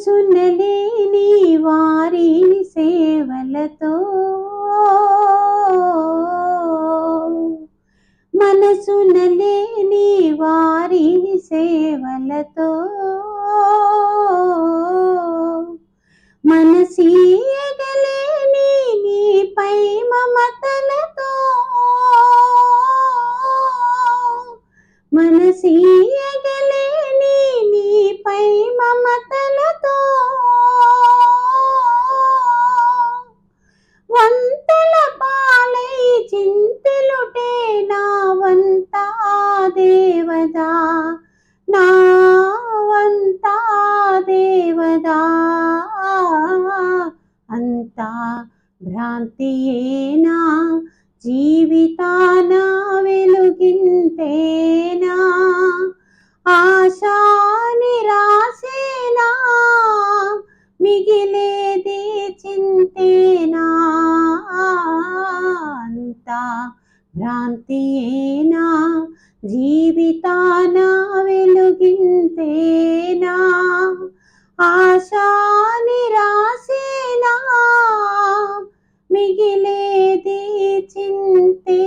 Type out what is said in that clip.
మనసునలేని వారి సేవలతో. మనసునలేని వారి సేవలతో. మనసీయగలేని నీపై మమతలతో మనసీయ దేవదా? నా వంతా దేవదా? అంతా భ్రాంతియేనా? జీవితాన వెలుగింతేనా? ఆశా నిరాశేనా? మిగిలేది చింతేనా? అంతా భ్రాంతియేనా? జీవితాన వెలుగింతేనా? ఆశా నిరాశేనా మిగిలేది చింతే